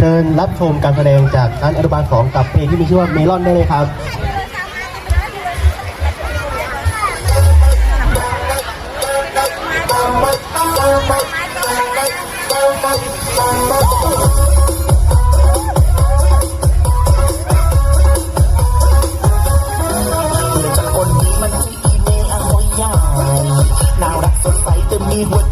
เชิญรับชมการแสดงจากชั้นอนุบาลสองกับเพลงที่มีชื่อว่าเมลอนได้เลยครับคนนี้มันที่อีเมอาหอยใาญ่น่ารักสดใสเต็มมีหัว